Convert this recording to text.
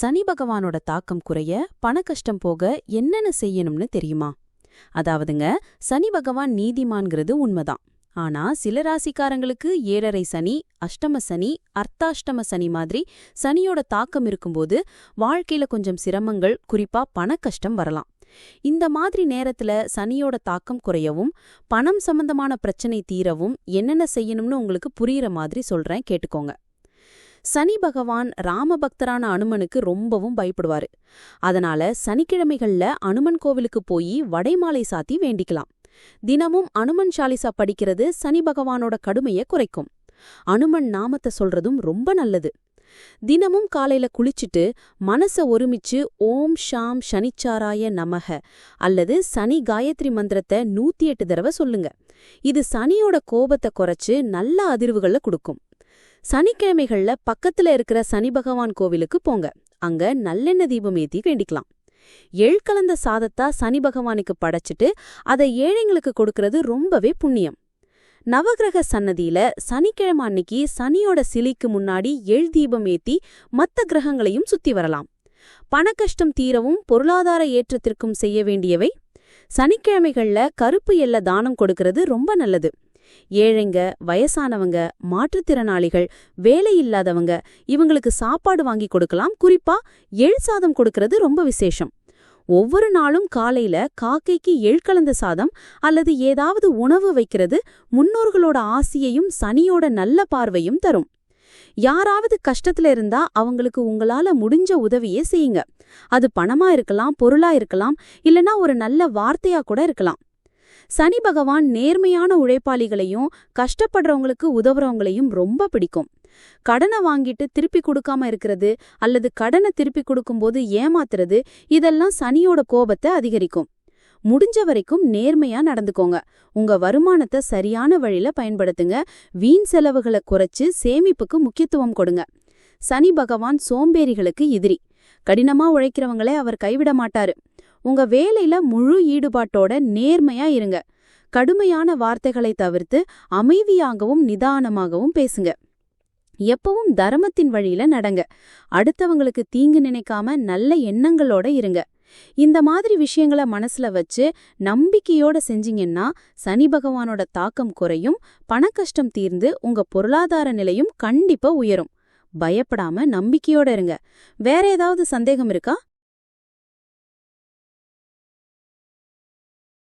சனி பகவானோட தாக்கம் குறைய பணக்கஷ்டம் போக என்னென்ன செய்யணும்னு தெரியுமா? அதாவதுங்க சனி பகவான் நீதிமான்கிறது உண்மைதான். ஆனா சில ராசிக்காரங்களுக்கு ஏழரை சனி அஷ்டம சனி அர்த்தாஷ்டம சனி மாதிரி சனியோட தாக்கம் இருக்கும்போது வாழ்க்கையில கொஞ்சம் சிரமங்கள் குறிப்பா பணக்கஷ்டம் வரலாம். இந்த மாதிரி நேரத்துல சனியோட தாக்கம் குறையவும் பணம் சம்பந்தமான பிரச்சனை தீரவும் என்னென்ன செய்யணும்னு உங்களுக்கு புரியுற மாதிரி சொல்றேன் கேட்டுக்கோங்க. சனி பகவான் ராமபக்தரான அனுமனுக்கு ரொம்பவும் பயப்படுவாரு. அதனால சனிக்கிழமைகள்ல அனுமன் கோவிலுக்கு போய் வடைமாலை சாத்தி வேண்டிக்கலாம். தினமும் அனுமன் சாலிசா படிக்கிறது சனி பகவானோட கடுமைய குறைக்கும். அனுமன் நாமத்தை சொல்றதும் ரொம்ப நல்லது. தினமும் காலையில குளிச்சுட்டு மனச ஒருமிச்சு ஓம் ஷாம் சனிச்சாராய நமக அல்லது சனி காயத்ரி மந்திரத்தை நூத்தி எட்டு தடவை சொல்லுங்க. இது சனியோட கோபத்தை குறைச்சு நல்ல அதிர்வுகளை கொடுக்கும். சனிக்கிழமைகள்ல பக்கத்துல இருக்கிற சனி பகவான் கோவிலுக்கு போங்க. அங்க நல்லெண்ண தீபம் ஏத்தி வேண்டிக்கலாம். எள் கலந்த சாதத்தா சனி பகவானுக்கு படைச்சிட்டு அதை ஏழைங்களுக்கு கொடுக்கறது ரொம்பவே புண்ணியம். நவகிரக சன்னதியில சனிக்கிழமை அன்னைக்கு சனியோட சிலைக்கு முன்னாடி எள் தீபம் ஏத்தி மத்த கிரகங்களையும் சுத்தி வரலாம். பணக்கஷ்டம் தீரவும் பொருளாதார ஏற்றத்திற்கும் செய்ய வேண்டியவை. சனிக்கிழமைகள்ல கருப்பு எல்ல தானம் கொடுக்கறது ரொம்ப நல்லது. ஏழைங்க வயசானவங்க மாற்றுத்திறனாளிகள் வேலை இல்லாதவங்க இவங்களுக்கு சாப்பாடு வாங்கி கொடுக்கலாம். குறிப்பா எள் சாதம் கொடுக்கறது ரொம்ப விசேஷம். ஒவ்வொரு நாளும் காலையில காக்கைக்கு எள் கலந்த சாதம் அல்லது ஏதாவது உணவு வைக்கிறது முன்னோர்களோட ஆசியையும் சனியோட நல்ல பார்வையும் தரும். யாராவது கஷ்டத்துல இருந்தா அவங்களுக்கு உங்களால முடிஞ்ச உதவியே செய்யுங்க. அது பணமா இருக்கலாம் பொருளா இருக்கலாம் இல்லனா ஒரு நல்ல வார்த்தையா கூட இருக்கலாம். சனி பகவான் நேர்மையான உழைப்பாளிகளையும் கஷ்டப்படுறவங்களுக்கு உதவுறவங்களையும் ரொம்ப பிடிக்கும். கடனை வாங்கிட்டு திருப்பி கொடுக்காம இருக்கிறது அல்லது கடனை திருப்பி கொடுக்கும்போது ஏமாத்துறது இதெல்லாம் சனியோட கோபத்தை அதிகரிக்கும். முடிஞ்ச வரைக்கும் நேர்மையா நடந்துக்கோங்க. உங்க வருமானத்தை சரியான வழியில பயன்படுத்துங்க. வீண் செலவுகளை குறைச்சு சேமிப்புக்கு முக்கியத்துவம் கொடுங்க. சனி பகவான் சோம்பேறிகளுக்கு எதிரி. கடினமா உழைக்கிறவங்களே அவர் கைவிட மாட்டாரு. உங்க வேலையில முழு ஈடுபாட்டோட நேர்மையா இருங்க. கடுமையான வார்த்தைகளை தவிர்த்து அமைதியாகவும் நிதானமாகவும் பேசுங்க. எப்பவும் தர்மத்தின் வழியில நடங்க. அடுத்தவங்களுக்கு தீங்கு நினைக்காம நல்ல எண்ணங்களோட இருங்க. இந்த மாதிரி விஷயங்கள மனசுல வச்சு நம்பிக்கையோட செஞ்சீங்கன்னா சனி பகவானோட தாக்கம் குறையும் பணக்கஷ்டம் தீர்ந்து உங்க பொருளாதார நிலையும் கண்டிப்பா உயரும். பயப்படாம நம்பிக்கையோட இருங்க. வேற ஏதாவது சந்தேகம் இருக்கா?